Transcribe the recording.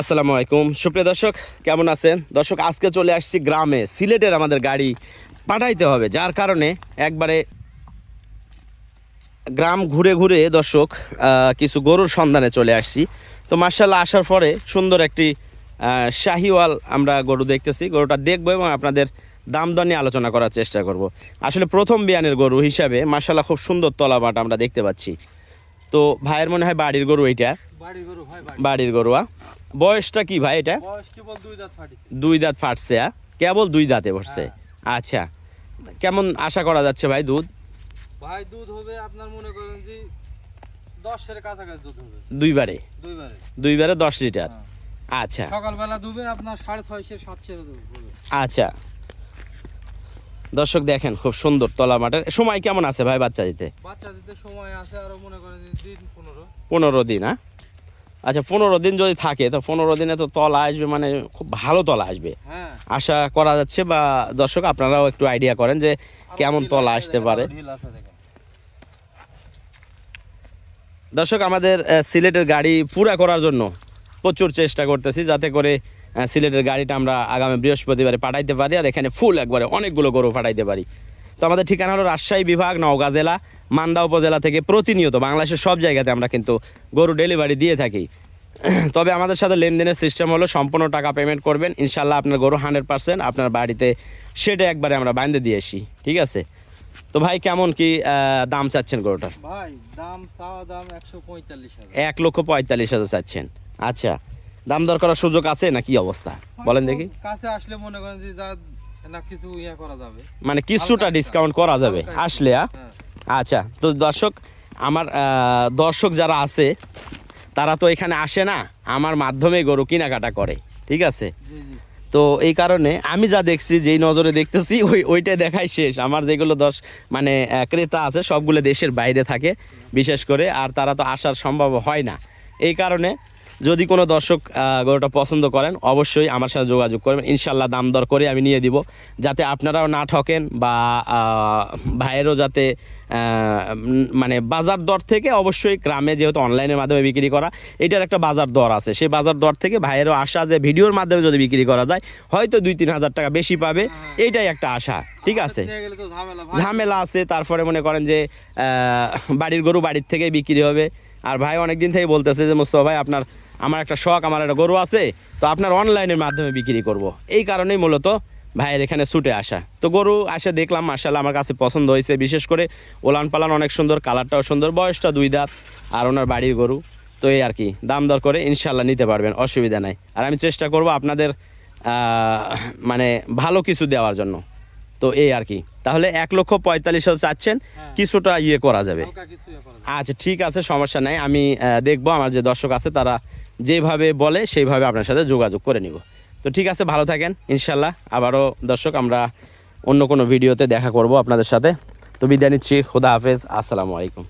আসসালামু আলাইকুম। সুপ্রিয় দর্শক, কেমন আছেন? দর্শক, আজকে চলে আসছি গ্রামে। সিলেটের আমাদের গাড়ি পাঠাইতে হবে, যার কারণে একবারে গ্রাম ঘুরে ঘুরে, দর্শক কিছু গরুর সন্ধানে চলে আসছি। তো মার্শাল্লাহ আসার পরে সুন্দর একটি শাহিওয়াল আমরা গরু দেখতেছি। গরুটা দেখব এবং আপনাদের দাম দর নিয়ে আলোচনা করার চেষ্টা করব। আসলে প্রথম বিয়ানের গরু হিসাবে মার্শাল্লাহ খুব সুন্দর তলাবাট আমরা দেখতে পাচ্ছি। তো ভাইয়ের মনে হয় বাড়ির গরু বাড়ি বাড়ির গরুয়া বয়সটা কি ভাই এটা? দুই দাঁত ফাটিছে? কেবল দুই দাঁতে বসছে আচ্ছা। কেমন আশা করা যাচ্ছে ভাই দুধ? ভাই দুধ হবে আপনার মনে করেন যে দশের কাছাকাছি দুধ হবে। দুইবারে? দুইবারে। দুইবারে দশ লিটার। হ্যাঁ। আচ্ছা। সকালবেলা দুবেন আপনার সাড়ে দুধ হবে। আচ্ছা। দর্শক দেখেন খুব সুন্দর তলা মাঠের। সময় কেমন আছে ভাই বাচ্চা দিতে? বাচ্চা দিতে সময় আছে আরও মনে করেন দিন পনেরো। পনেরো দিন হ্যাঁ? আচ্ছা পনেরো দিন যদি থাকে তো পনেরো দিনে তো তলা আসবে মানে খুব ভালো তলা আসবে। হ্যাঁ। আশা করা যাচ্ছে বা দর্শক আপনারাও একটু আইডিয়া করেন যে কেমন তলা আসতে পারে। দর্শক আমাদের সিলেটের গাড়ি পুরা করার জন্য প্রচুর চেষ্টা করতেছি যাতে করে সিলেটের গাড়িটা আমরা আগামী বৃহস্পতিবারে পাঠাইতে পারি আর এখানে ফুল একবারে অনেকগুলো গরু পাঠাইতে পারি। তো আমাদের ঠিকানা হলো রাজশাহী বিভাগ নওগাঁ জেলা মান্দা উপজেলা থেকে প্রতিনিয়ত বাংলাদেশের সব জায়গাতে আমরা কিন্তু গরু ডেলিভারি দিয়ে থাকি। তবে আমাদের সাথে লেনদেনের সিস্টেম হলো সম্পূর্ণ টাকা পেমেন্ট করবেন। ইনশাল্লাহ আপনার গরু হান্ড্রেড পার্সেন্ট আপনার বাড়িতে সেটা একবারে আমরা বাইন্ধে দিয়ে আসি। ঠিক আছে? তো ভাই কেমন কি দাম চাচ্ছেন গরুটার? ভাই দাম চাওয়া দাম একশো পঁয়তাল্লিশ এক লক্ষ পঁয়তাল্লিশ হাজার চাচ্ছেন। আচ্ছা। দাম দর করার সুযোগ আছে না কি অবস্থা? বলেন দেখি। কাছে আসলে মনে করেন যে যা না কিছু ইয়া করা যাবে। মানে কিছুটা ডিসকাউন্ট করা যাবে। আসলে হ্যাঁ। আচ্ছা তো দর্শক আমার দর্শক যারা আছে তারা তো এখানে আসে না আমার মাধ্যমে গরু কেনাকাটা করে ঠিক আছে? তো এই কারণে আমি যা দেখছি যেই নজরে দেখতেছি ওই ওইটাই দেখাই শেষ। আমার যেগুলো দশ মানে ক্রেতা আছে সবগুলো দেশের বাইরে থাকে বিশেষ করে আর তারা তো আসার সম্ভব হয় না। এই কারণে যদি কোনো দর্শক গরুটা পছন্দ করেন অবশ্যই আমার সাথে যোগাযোগ করবেন। ইনশাল্লাহ দাম দর করে আমি নিয়ে দিব যাতে আপনারাও না ঠকেন বা ভাইয়েরও যাতে মানে বাজার দর থেকে অবশ্যই গ্রামে যেহেতু অনলাইনের মাধ্যমে বিক্রি করা এটার একটা বাজার দর আছে। সেই বাজার দর থেকে ভাইয়েরও আশা যে ভিডিওর মাধ্যমে যদি বিক্রি করা যায় হয়তো দুই তিন হাজার টাকা বেশি পাবে এইটাই একটা আশা। ঠিক আছে? ঝামেলা আছে তারপরে মনে করেন যে বাড়ির গরু বাড়ির থেকেই বিক্রি হবে। আর ভাই অনেকদিন থেকে বলতেছে যে মোস্তফা ভাই আপনার আমার একটা শখ আমার একটা গরু আছে তো আপনার অনলাইনের মাধ্যমে বিক্রি করব। এই কারণেই মূলত ভাইয়ের এখানে ছুটে আসা। তো গরু আসে দেখলাম মার্শাল্লাহ আমার কাছে পছন্দ হয়েছে বিশেষ করে ওলান পালান অনেক সুন্দর কালারটাও সুন্দর বয়সটা দুই দাঁত আর ওনার বাড়ির গরু। তো এই আর কি দাম দর করে ইনশাল্লাহ নিতে পারবেন অসুবিধা নাই। আর আমি চেষ্টা করব আপনাদের মানে ভালো কিছু দেওয়ার জন্য। তো এই আর কি তাহলে এক লক্ষ পঁয়তাল্লিশ হাজার চাচ্ছেন হ্যাঁ। কিছুটা ইয়ে করা যাবে। ইয়া করা যাবে। আচ্ছা ঠিক আছে সমস্যা নাই আমি দেখব আমার যে দর্শক আছে তারা যেভাবে বলে, সেইভাবে আপনার সাথে যোগাযোগ করে নিব। তো ঠিক আছে, ভালো থাকেন, ইনশাল্লাহ। আবারও দর্শক, আমরা অন্য কোনো ভিডিওতে দেখা করব আপনাদের সাথে। তো বিদায় নিচ্ছি, খুদা হাফেজ, আসসালামু আলাইকুম।